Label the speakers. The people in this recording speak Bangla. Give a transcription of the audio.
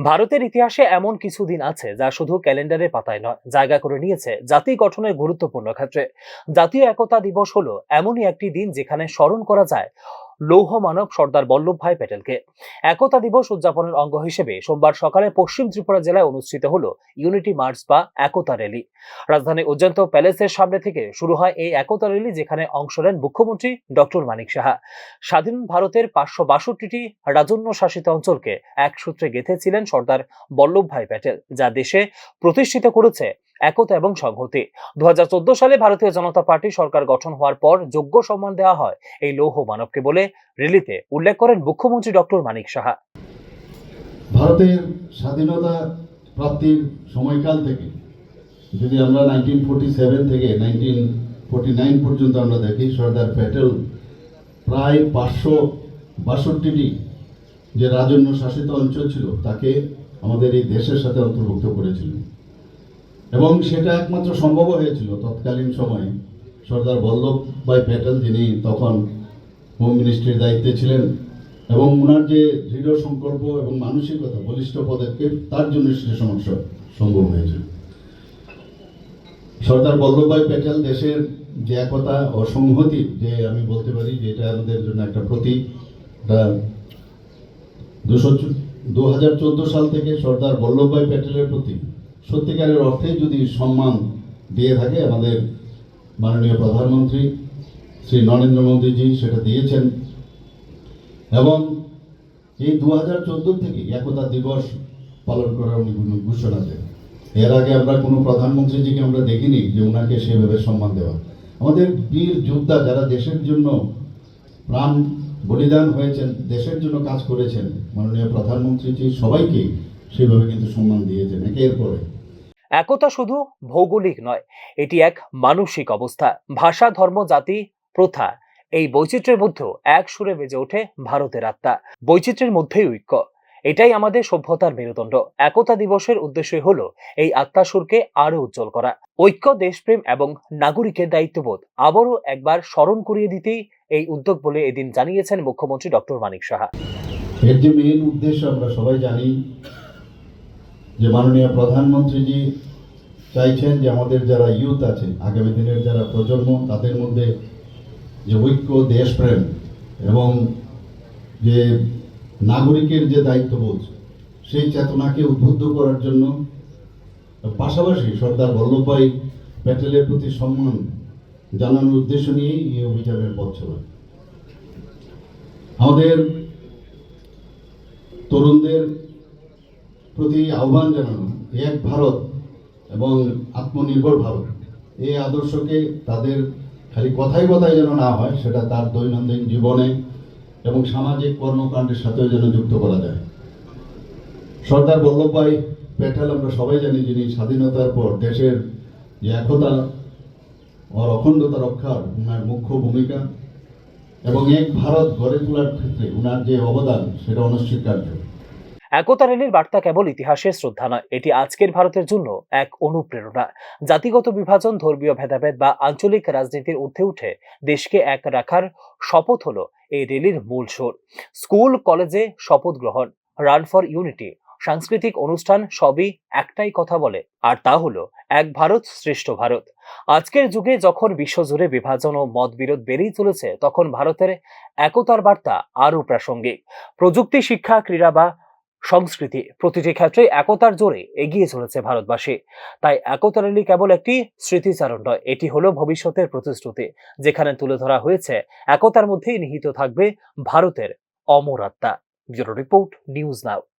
Speaker 1: ভারতের ইতিহাসে এমন কিছু দিন আছে যা শুধু ক্যালেন্ডারের পাতায় নয়, জায়গা করে নিয়েছে জাতি গঠনের গুরুত্বপূর্ণ ক্ষেত্রে। জাতীয় একতা দিবস হলো এমনই একটি দিন যেখানে স্মরণ করা যায় লৌহ মানব সর্দার বল্লভভাই প্যাটেলকে। একতা দিবস উদযাপনের অঙ্গ হিসেবে সোমবার সকালে পশ্চিম ত্রিপুরা জেলায় অনুষ্ঠিত হল ইউনিটি মার্চ বা একতা র্যালি। রাজধানী উজ্জন্ত প্যালেসের সামনে থেকে শুরু হয় এই একতা র্যালি যেখানে অংশ নেন মুখ্যমন্ত্রী ডক্টর মানিক সাহা। স্বাধীন ভারতের পাঁচশো বাষট্টিটি রাজন্য শাসিত অঞ্চলকে এক সূত্রে গেঁথেছিলেন সর্দার বল্লভভাই প্যাটেল, যা দেশে প্রতিষ্ঠিত করেছে একতা এবং সংহতি। দু সালে ভারতীয় জনতা পার্টি সরকার গঠন হওয়ার পর যোগ্য সম্মান দেওয়া হয় এই লৌহ মানবকে বলে র্যালিতে উল্লেখ করেন মুখ্যমন্ত্রী ডক্টর মানিক সাহা।
Speaker 2: ভারতের স্বাধীনতা প্রাপ্তির সময়কাল থেকে, যদি আমরা নাইনটিন ফোর্টি সেভেন থেকে নাইনটিন ফোর্টি নাইন পর্যন্ত আমরা দেখি, সর্দার প্যাটেল প্রায় পাঁচশো বাষট্টিটি যে রাজন্য শাসিত অঞ্চল ছিল, তাকে আমাদের এই দেশের সাথে অন্তর্ভুক্ত করেছিলেন এবং সেটা একমাত্র সম্ভব হয়েছিল তৎকালীন সময়ে। সর্দার বল্লভভাই প্যাটেল, যিনি তখন হোম মিনিস্ট্রির দায়িত্বে ছিলেন এবং ওনার যে দৃঢ় সংকল্প এবং মানসিকতা, বলিষ্ঠ পদক্ষেপ, তার জন্য সে সমস্যা সম্ভব হয়েছিল। সর্দার বল্লভভাই প্যাটেল দেশের যে একতা ও সংহতির যে আমি বলতে পারি যে এটা আমাদের জন্য একটা প্রতীক, এটা দুশো দু হাজার চোদ্দ সাল থেকে সর্দার বল্লভভাই প্যাটেলের প্রতি সত্যিকারের অর্থে যদি সম্মান দিয়ে থাকে আমাদের মাননীয় প্রধানমন্ত্রী, শ্রী নরেন্দ্র মোদীজি সেটা দিয়েছেন। এবং এই দু হাজার চোদ্দ থেকে একতা দিবস পালন করার উনি ঘোষণা দেন। এর আগে আমরা কোনো প্রধানমন্ত্রীজিকে আমরা দেখিনি যে ওনাকে সেভাবে সম্মান দেওয়া। আমাদের বীর যোদ্ধা যারা দেশের জন্য প্রাণ বলিদান হয়েছেন, দেশের জন্য কাজ করেছেন, মাননীয় প্রধানমন্ত্রীজি সবাইকে সেভাবে কিন্তু সম্মান দিয়েছেন, একের পরে
Speaker 1: একতা শুধু ভৌগোলিক নয়, এটি এক মানসিক অবস্থা। ভাষা, ধর্ম, জাতি, প্রথা, এই বৈচিত্র্যের মধ্যেও এক সুরে বেজে ওঠে ভারতের আত্মা। বৈচিত্র্যের মধ্যেই ঐক্য। এটাই আমাদের সভ্যতার মেরুদণ্ড। একতা দিবসের উদ্দেশ্য হলো এই আত্মা সুরকে আরও উজ্জ্বল করা। ঐক্য, দেশপ্রেম এবং নাগরিকের দায়িত্ববোধ আবারও একবার স্মরণ করিয়ে দিতেই এই উদ্যোগ বলে এদিন জানিয়েছেন মুখ্যমন্ত্রী ডক্টর মানিক সাহা।
Speaker 2: এর যে মেন উদ্দেশ্য আমরা সবাই জানি যে মাননীয় প্রধানমন্ত্রীজি চাইছেন যে আমাদের যারা ইউথ আছে আগামী দিনের যারা প্রজন্ম, তাদের মধ্যে যে ঐক্য, দেশপ্রেম এবং যে নাগরিকের যে দায়িত্ববোধ, সেই চেতনাকে উদ্বুদ্ধ করার জন্য পাশাপাশি সর্দার বল্লভভাই প্যাটেলের প্রতি সম্মান জানানোর উদ্দেশ্য নিয়েই এই অভিযানের পথ চলা। আমাদের তরুণদের প্রতি আহ্বান জানানো এক ভারত এবং আত্মনির্ভর ভারত। এই আদর্শকে তাদের খালি কথাই কথাই যেন না হয়, সেটা তার দৈনন্দিন জীবনে এবং সামাজিক কর্মকাণ্ডের সাথেও যেন যুক্ত করা যায়। সর্দার বল্লভভাই প্যাটেল, আমরা সবাই জানি যিনি স্বাধীনতার পর দেশের যে একতা ও অখণ্ডতা রক্ষার ওনার মুখ্য ভূমিকা, এবং এক ভারত গড়ে তোলার ক্ষেত্রে ওনার যে অবদান, সেটা অনস্বীকার্য।
Speaker 1: একতা র্যালির বার্তা কেবল ইতিহাসের শ্রদ্ধা নয়, এটি আজকের ভারতের জন্য এক অনুপ্রেরণা। জাতিগত বিভাজন, ধর্মীয় ভেদাভেদ বা আঞ্চলিক রাজনীতির ঊর্ধ্বে উঠে দেশকে এক রাখার শপথ হলো এই র্যালির মূল সুর স্কুল, কলেজে শপথ গ্রহণ, রান ফর ইউনিটি, সাংস্কৃতিক অনুষ্ঠান সবই একটাই কথা বলে, আর তা হলো এক ভারত শ্রেষ্ঠ ভারত। আজকের যুগে যখন বিশ্বজুড়ে বিভাজন ও মতবিরোধ বেড়েই চলেছে, তখন ভারতের একতার বার্তা আরও প্রাসঙ্গিক। প্রযুক্তি, শিক্ষা, ক্রীড়া বা সংস্কৃতি প্রতিটি ক্ষেত্রে একতার জোরে এগিয়ে চলেছে ভারতবাসী। তাই একতা র্যালি কেবল একটি স্মৃতিচারণ নয়, এটি হলো ভবিষ্যতের প্রতিশ্রুতি, যেখানে তুলে ধরা হয়েছে একতার মধ্যেই নিহিত থাকবে ভারতের অমর আত্মা। Bureau report, news now.